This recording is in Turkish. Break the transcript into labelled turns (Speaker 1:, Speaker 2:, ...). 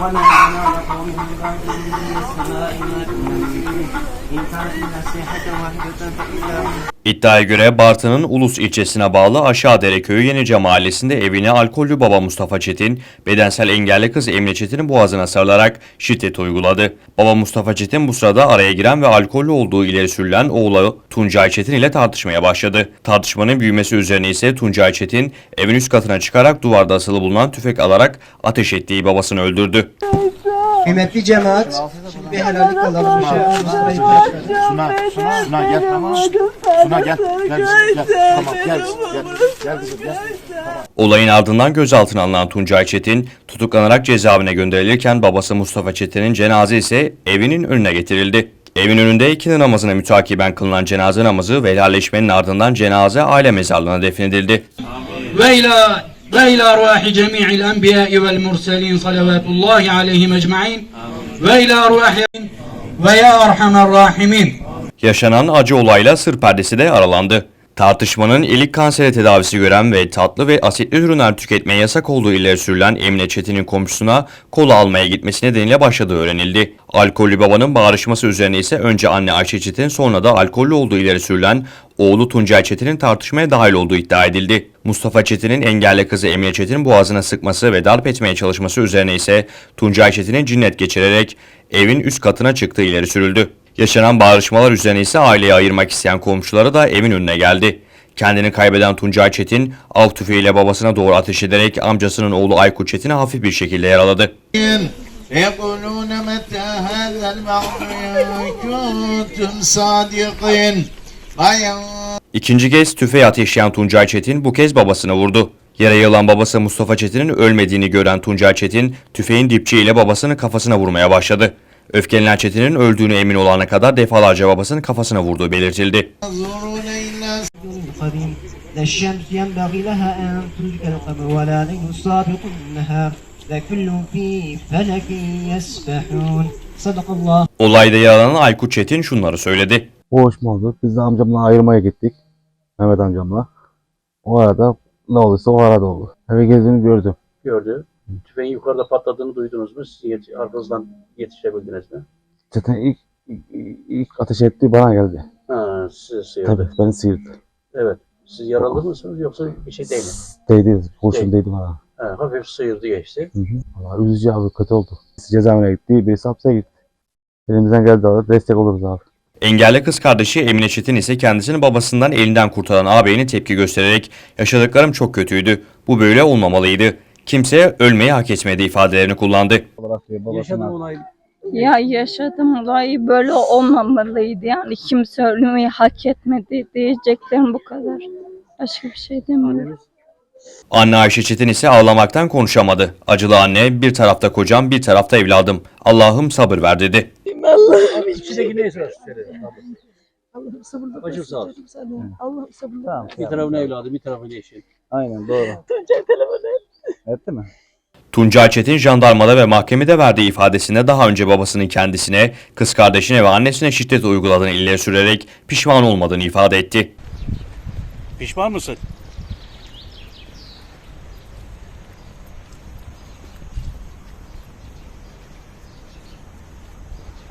Speaker 1: وما على قومه بغافل من السماء ما تنزل إن كانت إلا صيحة واحدة فإذا هم
Speaker 2: İddiaya göre Bartın'ın Ulus ilçesine bağlı Aşağıdere Köyü Yenice mahallesinde evine alkollü baba Mustafa Çetin, bedensel engelli kız Emine Çetin'in boğazına sarılarak şiddet uyguladı. Baba Mustafa Çetin bu sırada araya giren ve alkollü olduğu ileri sürülen oğlu Tuncay Çetin ile tartışmaya başladı. Tartışmanın büyümesi üzerine ise Tuncay Çetin evin üst katına çıkarak duvarda asılı bulunan tüfek alarak ateş ettiği babasını öldürdü.
Speaker 3: Kıymetli cemaat, şimdi bir helallik alalım.
Speaker 4: Suna, Suna, Suna gel tamam. Suna gel, gel gel. Tamam gel gel. Gel kızım gel.
Speaker 2: Olayın ardından gözaltına alınan Tuncay Çetin tutuklanarak cezaevine gönderilirken babası Mustafa Çetin'in cenaze ise evinin önüne getirildi. Evin önünde ikindi namazına mütakiben kılınan cenaze namazı ve helalleşmenin ardından cenaze aile mezarlığına defnedildi
Speaker 5: ve ila arvahi cemi'il enbiya'i vel murselin salavatullahi aleyhim ecma'in ve ila arvahi ve ya arhamer rahimin.
Speaker 2: Yaşanan acı olayla sır perdesi de aralandı. Tartışmanın ilik kanseri tedavisi gören ve tatlı ve asitli ürünler tüketmeye yasak olduğu ileri sürülen Emine Çetin'in komşusuna kola almaya gitmesi nedeniyle başladığı öğrenildi. Alkollü babanın bağırışması üzerine ise önce anne Ayşe Çetin sonra da alkollü olduğu ileri sürülen oğlu Tuncay Çetin'in tartışmaya dahil olduğu iddia edildi. Mustafa Çetin'in engelli kızı Emine Çetin'in boğazına sıkması ve darp etmeye çalışması üzerine ise Tuncay Çetin'in cinnet geçirerek evin üst katına çıktığı ileri sürüldü. Yaşanan bağırışmalar üzerine ise aileyi ayırmak isteyen komşuları da evin önüne geldi. Kendini kaybeden Tuncay Çetin, av tüfeğiyle babasına doğru ateş ederek amcasının oğlu Aykut Çetin'i hafif bir şekilde yaraladı.
Speaker 4: يقولون متى هذا الوعد إن كنتم صادقين أيا
Speaker 2: İkinci kez tüfeği ateşleyen Tuncay Çetin bu kez babasına vurdu. Yere yılan babası Mustafa Çetin'in ölmediğini gören Tuncay Çetin, tüfeğin dipçiyle babasının kafasına vurmaya başladı. Öfkelenen Çetin'in öldüğüne emin olana kadar defalarca babasının kafasına vurduğu belirtildi. Olayda yaralanan Aykut Çetin şunları söyledi.
Speaker 6: Boğuşma oldu. Biz de amcamla ayırmaya gittik. Mehmet amcamla. O arada ne olduysa o arada oldu. Eve geldiğini gördüm.
Speaker 7: gördü. Tüfeğin yukarıda patladığını duydunuz mu? Siz yet- arkanızdan yetişebildiniz mi?
Speaker 6: Zaten ilk, ilk, ilk ateş ettiği bana geldi.
Speaker 7: Ha, siz sıyırdı.
Speaker 6: Tabii beni sıyırdı.
Speaker 7: Evet. Siz yaralı mısınız yoksa bir şey değil mi?
Speaker 6: Değdi, kurşun değdi bana.
Speaker 7: Ha, hafif sıyırdı geçti.
Speaker 6: Hı hı. Üzücü abi kötü oldu. Cezaevine gitti, birisi hapse gitti. Elimizden geldi abi destek oluruz abi.
Speaker 2: Engelli kız kardeşi Emine Çetin ise kendisini babasından elinden kurtaran ağabeyine tepki göstererek yaşadıklarım çok kötüydü. Bu böyle olmamalıydı. Kimse ölmeyi hak etmedi ifadelerini kullandı.
Speaker 7: Yaşanan olay
Speaker 8: Ya yaşadım olayı böyle olmamalıydı yani kimse ölmeyi hak etmedi diyeceklerim bu kadar. Başka bir şey demiyorum.
Speaker 2: Anne Ayşe Çetin ise ağlamaktan konuşamadı. Acılı anne bir tarafta kocam bir tarafta evladım. Allah'ım sabır ver dedi.
Speaker 7: İçindeki neyse.
Speaker 9: Allah'ım sabırlı
Speaker 7: Başım sağ.
Speaker 9: Allah'ım sabırlı
Speaker 6: Tamam.
Speaker 7: Bir tarafına evladı, bir tarafına eşi.
Speaker 6: Aynen doğru.
Speaker 9: Tuncay telefonu
Speaker 6: Etti mi?
Speaker 2: Tuncay Çetin jandarmada ve mahkemede verdiği ifadesinde daha önce babasının kendisine, kız kardeşine ve annesine şiddet uyguladığını ileri sürerek pişman olmadığını ifade etti.
Speaker 7: Pişman mısın?